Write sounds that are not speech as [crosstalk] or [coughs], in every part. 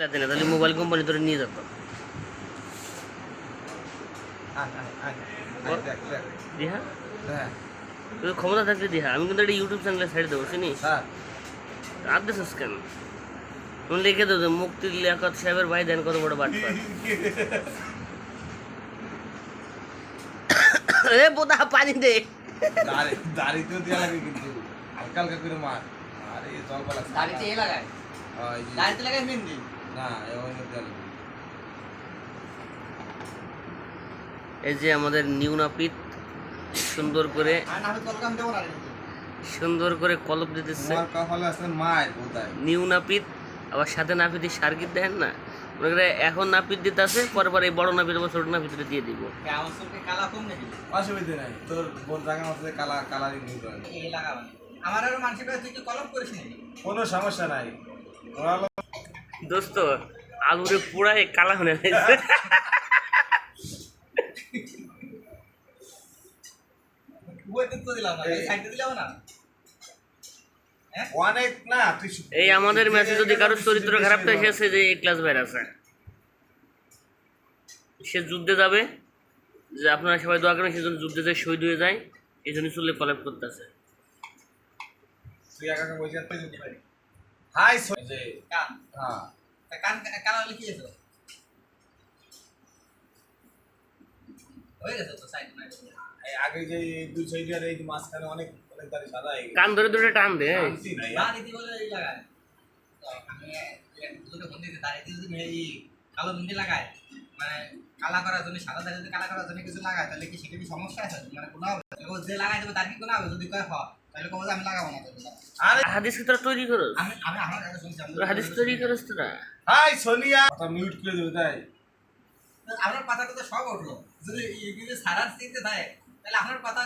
যাতে না তাহলে মোবাইল কোম্পানি ধরে নিয়ে যেত। দিহা? ক্ষমতা থাকলে দিহা। আমি কিন্তু একটা ইউটিউব চ্যানেলে সাইড দেবো চিনিস আর দিস কেন? তুমি লিখে দেবো মুক্তি লিয়াকত সাহেবের ভাই দেন কত বড় বাটপার। [coughs] এ বোদা পানি দে। দাড়িতেও দেওয়া লাগে কিন্তু। হালকা হালকা করে মার। আরে জল পালা। দাড়িতে এ লাগায়। দাড়িতে লাগায় মেহেন্দি। এই যে আমাদের নিউ নাপিত সুন্দর করে কিন্তু সুন্দর করে কলপ দিতেছে। তোমার কপালে আসলে মায়ের কোথায় নিউ নাপিত আবার সাথে নাপিতের সার্কিট দেখেন না? মনে করে এখন নাপিত দিতে আছে পরে পরে এই বড় নাপিত আবার ছোট নাপিতটা দিয়ে দিব। আমার চোখে কালা কম নাকি? অসুবিধা নাই তোর বোন জায়গা মতো কালা কালারিং নিতে পারে এ লাগাবো না। আমার আরও মানুষের কাছে তুই কি কলম করিস কোনো সমস্যা নাই। দোস্ত আলুরে পুরাই কালা হয়ে গেছে। ওই তো দিলাম না এই আমাদের ম্যাচে যদি কারোর চরিত্র খারাপ থাকে সে যে এই ক্লাস বাইরে আছে। সে যুদ্ধে যাবে যে আপনারা সবাই দোয়া করেন সেজন্য যুদ্ধে যায় শহীদ হয়ে যায় এই জন্য চলে কলেপ করতেছে। হাই যে হ্যাঁ। কান কালা হলে কি হয়েছে হয়ে গেছে তো সাইড নাই। এই আগে যে দুই সাইডে এই মাঝখানে অনেক অনেক দাড়ি সাদা হয়ে কান ধরে ধরে টান দে না, না বলে এই লাগায়। আমি দুটো ফোন দাঁড়িয়ে যদি এই কালো মেহেন্দি লাগায় মানে কালা করার জন্য সাদা দাঁড়িয়ে যদি কালা করার জন্য কিছু লাগায় তাহলে কি সেটা কি সমস্যা আছে? মানে কোনো যে লাগাই দেবে তার কি কোনো হবে? যদি কয় হয় তাহলে কবে আমি লাগাবো না তাহলে। আরে হাদিস তোরা তৈরি করো আমি আমি আমার কাছে শুনছি আমি- তোরা হাদিস তৈরি করস তোরা হাই সোনিয়া মিউট করে দেবে তাই আপনার কথাটা তো সব উঠল যদি ইউটিউবে সারার চিনতে থাকে তাহলে আপনার কথা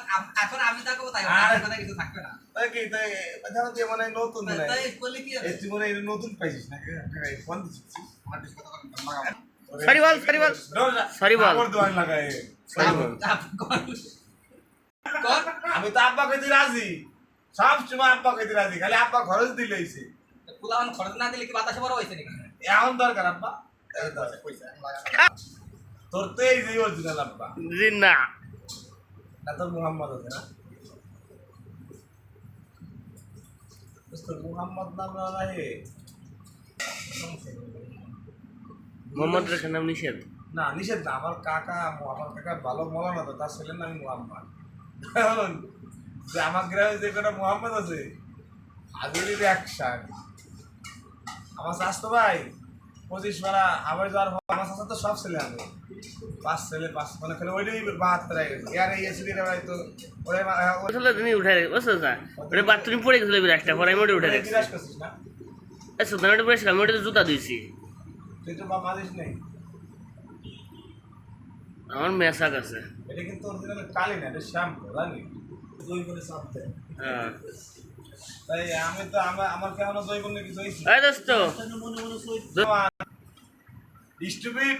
এখন আমি থাকব তাই আরে- কথা কিছু থাকবে না কি তাই ধরো তুই মানে নতুন তাই করলে কি হবে এই তুই মনে নতুন পাইছিস না ফোন দিচ্ছিস আমার বেশ কথা বলেন, বল, sorry বল। Sorry বল। আমার দোয়ান লাগায় Sorry বল। আপনি কর। কর। আমি তো আব্বা কইতে রাজি সব সময় আব্বা কইতে রাজি খালি আব্বা খরচ দিলেইছে পোলাওয়ান খরচ না দিলে কি বাতাসে বড় হয়েছে নাকি? এখন দরকার আব্বা। তোর তো এই যে অরিজিনাল আব্বা। জি না না তোর মুহাম্মদ আছে না? তোর মুহাম্মদ নাম রাহে মোহাম্মদ রেখার নাম নিষেধ? না নিষেধ না আমার কাকা আমার কাকা ভালো মলানা তো তার ছেলের নাম মুহাম্মদ। যে আমার গ্রামে যে কটা মুহাম্মদ আছে হাজিরির একশান আমার স্বাস্থ্য ভাই পঁচিশ বেলা আবার যাওয়ার পর আমার স্বাস্থ্য তো সব ছেলে আছে। পাঁচ ছেলে পাঁচ মানে খেলে ওইটাই বাহাত্তর হয়ে গেছে। এই এসে দিলে ভাই তো ওরে আসলে তুমি উঠে রেখে বুঝছ না? ওটা বাথরুম পড়ে গেছিল বিরাজটা পরে আমি ওটা উঠে বিরাজ করছিস না? ওটা পড়েছিলাম আমি ওটা জুতা দিয়েছি তুই তো বাবা মারিস নেই। আমার মেসাক আছে। এটা কিন্তু অরিজিনাল কালি না এটা শ্যাম্পু জানি দই করে দেয়। হ্যাঁ। তাই আমি তো আমার আমার কেমন দই বললে কিছু হয়েছে দোস্ত স্টুপিড